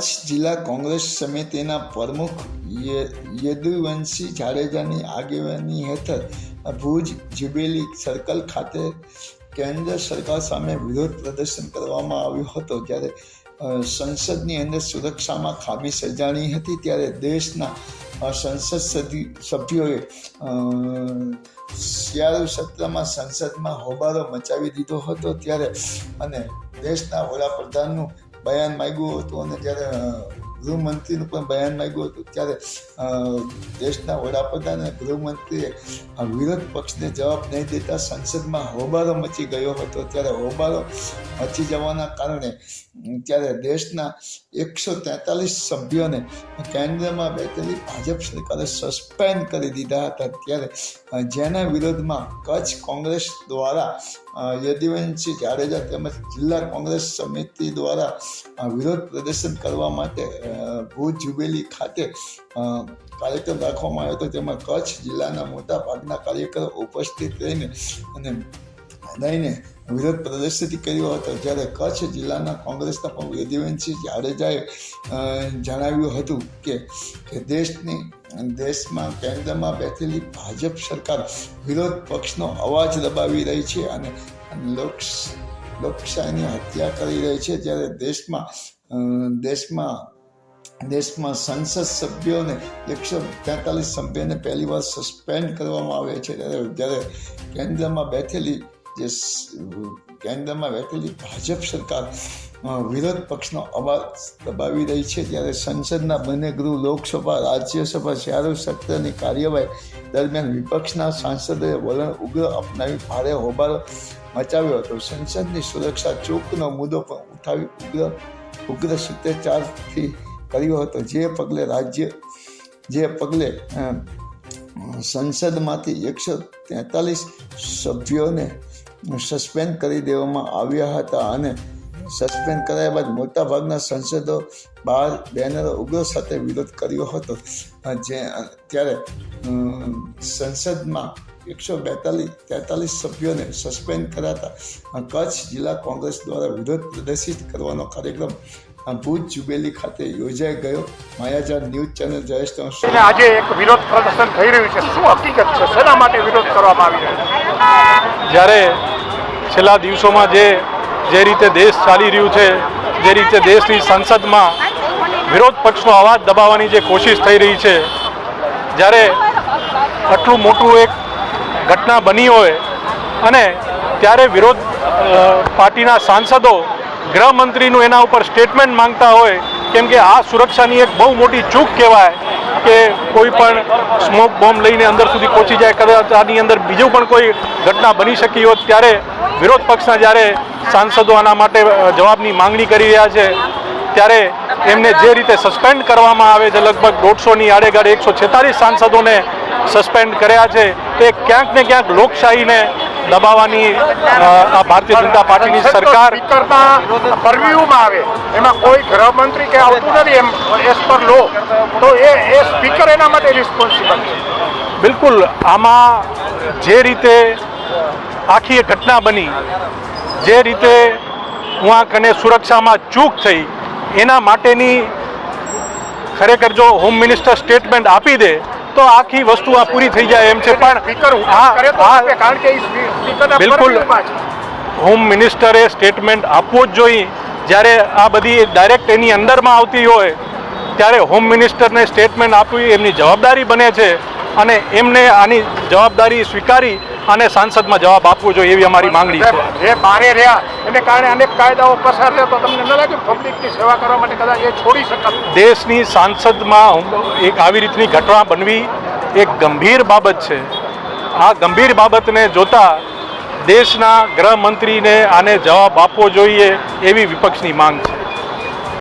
સમિતિના પ્રમુખ યદુવંશી જાડેજાની આગેવાની હેઠળ ભુજ જુબેલી સર્કલ ખાતે કેન્દ્ર સરકાર સામે વિરોધ પ્રદર્શન કરવામાં આવ્યું હતું. જ્યારે સંસદની અંદર સુરક્ષામાં ખામી સર્જાણી હતી, ત્યારે દેશના સંસદ સભ્યોએ શિયાળુ સત્રમાં સંસદમાં હોબાળો મચાવી દીધો હતો. ત્યારે, અને દેશના વડાપ્રધાનનું બયાન માગ્યું હતું અને જ્યારે ગૃહમંત્રીનું પણ બયાન માગ્યું હતું. ત્યારે દેશના વડાપ્રધાન અને ગૃહમંત્રીએ વિરોધ પક્ષને જવાબ નહીં દેતા સંસદમાં હોબાળો મચી ગયો હતો. ત્યારે હોબાળો મચી જવાના કારણે ત્યારે દેશના એકસો તેતાલીસ સભ્યોને કેન્દ્રમાં બેઠેલી ભાજપ સરકારે સસ્પેન્ડ કરી દીધા હતા. ત્યારે જેના વિરોધમાં કચ્છ કોંગ્રેસ દ્વારા યદુવંશી જાડેજા તેમજ જિલ્લા કોંગ્રેસ સમિતિ દ્વારા વિરોધ પ્રદર્શન કરવા માટે ભુજ જુબેલી ખાતે કાર્યક્રમ રાખવામાં આવ્યો હતો. તેમાં કચ્છ જિલ્લાના મોટા ભાગના કાર્યકરો ઉપસ્થિત રહીને અને રહીને વિરોધ પ્રદર્શિત કર્યો હતો. જ્યારે કચ્છ જિલ્લાના કોંગ્રેસના પણ યદુવંશી જાડેજાએ જણાવ્યું હતું કે દેશની, દેશમાં કેન્દ્રમાં બેઠેલી ભાજપ સરકાર વિરોધ પક્ષનો અવાજ દબાવી રહી છે અને લોકસ, લોકશાહીની હત્યા કરી રહી છે. જ્યારે દેશમાં દેશમાં દેશમાં સંસદ સભ્યોને એકસો તેતાલીસ સભ્યોને પહેલી વાર સસ્પેન્ડ કરવામાં આવે છે. જ્યારે કેન્દ્રમાં બેઠેલી જે કેન્દ્રમાં બેઠેલી ભાજપ સરકાર વિરોધ પક્ષનો અવાજ દબાવી રહી છે ત્યારે સંસદના બંને ગૃહ લોકસભા રાજ્યસભા શિયાળુ સત્રની કાર્યવાહી દરમિયાન વિપક્ષના સાંસદોએ વલણ ઉગ્ર અપનાવી ભારે હોબાળો મચાવ્યો હતો. સંસદની સુરક્ષા ચોકનો મુદ્દો પણ ઉઠાવી ઉગ્ર ઉગ્ર સત્યાચારથી કર્યો હતો. જે પગલે રાજ્ય, જે પગલે સંસદમાંથી એકસો તેતાલીસ સભ્યોને સસ્પેન્ડ કરી દેવામાં આવ્યા હતા અને સસ્પેન્ડ કરાયા બાદ મોટાભાગના સંસદો બહાર બેનરો ઉગ્ર સાથે વિરોધ કર્યો હતો. જે, ત્યારે સંસદમાં એકસો બેતાલીસ, તેતાલીસ સભ્યોને સસ્પેન્ડ કરાતા કચ્છ જિલ્લા કોંગ્રેસ દ્વારા વિરોધ પ્રદર્શિત કરવાનો કાર્યક્રમ ભુજ જુબેલી ખાતે યોજાઈ ગયો. માયાજાર ન્યૂઝ ચેનલ જયેશ આજે એક વિરોધ પ્રદર્શન થઈ રહ્યું છે. શું હકીકત છે? શેના માટે વિરોધ કરવામાં આવી રહ્યો છે? જ્યારે છેલ્લા દિવસોમાં જે જે રીતે દેશ ચાલી રહ્યું છે, જે રીતે દેશની સંસદમાં વિરોધ પક્ષનો અવાજ દબાવવાની જે કોશિશ થઈ રહી છે, જ્યારે આટલું મોટું એક ઘટના બની હોય અને ત્યારે વિરોધ પાર્ટીના સાંસદો ગૃહમંત્રીનું એના ઉપર સ્ટેટમેન્ટ માંગતા હોય, કેમ કે આ સુરક્ષાની એક બહુ મોટી ચૂક કહેવાય કે કોઈ પણ સ્મોક બોમ્બ લઈને અંદર સુધી પહોંચી જાય, કદાચ આની અંદર બીજું પણ કોઈ ઘટના બની શકી હોત, ત્યારે વિરોધ પક્ષના જ્યારે સાંસદો આના માટે જવાબની માંગણી કરી રહ્યા છે, ત્યારે એમને જે રીતે સસ્પેન્ડ કરવામાં આવે છે, લગભગ દોઢસોની આડેગાડે એકસો છેતાલીસ સાંસદોને સસ્પેન્ડ કર્યા છે, તે ક્યાંક ને ક્યાંક લોકશાહીને દબાવવાની આ ભારતીય જનતા પાર્ટીની સરકાર કરતા પરવ્યુમાં આવે. એમાં કોઈ ગૃહમંત્રી કે આવતું નથી એમ એસ પર લો. તો એ એ સ્પીકર એના માટે રિસ્પોન્સિબલ છે. બિલકુલ આમાં જે રીતે આખી એ ઘટના બની જે રીતે ઉहाँ કને સુરક્ષામાં ચૂક થઈ એના માટેની ખરેખર જો હોમ મિનિસ્ટર સ્ટેટમેન્ટ આપી દે તો આખી વસ્તુ આ પૂરી થઈ જાય એમ છે પણ બિલકુલ. હોમ મિનિસ્ટરે સ્ટેટમેન્ટ આપવું જ જોઈએ. જ્યારે આ બધી ડાયરેક્ટ એની અંદરમાં આવતી હોય ત્યારે હોમ મિનિસ્ટરને સ્ટેટમેન્ટ આપવી એમની જવાબદારી બને છે અને એમને આની જવાબદારી સ્વીકારી અને સાંસદમાં જવાબ આપવો જોઈએ એવી અમારી માંગણી છે. જે બારે રહ્યા એને કારણે અનેક કાયદાઓ પસાર થયા તો તમને ન લાગે પબ્લિકની સેવા કરવા માટે કદાચ એ છોડી શકત? દેશની સાંસદમાં એક આવી રીતની ઘટના બનવી એક ગંભીર બાબત છે. આ ગંભીર બાબતને જોતા દેશના ગૃહમંત્રીને આને જવાબ આપવો જોઈએ એવી વિપક્ષની માંગ છે.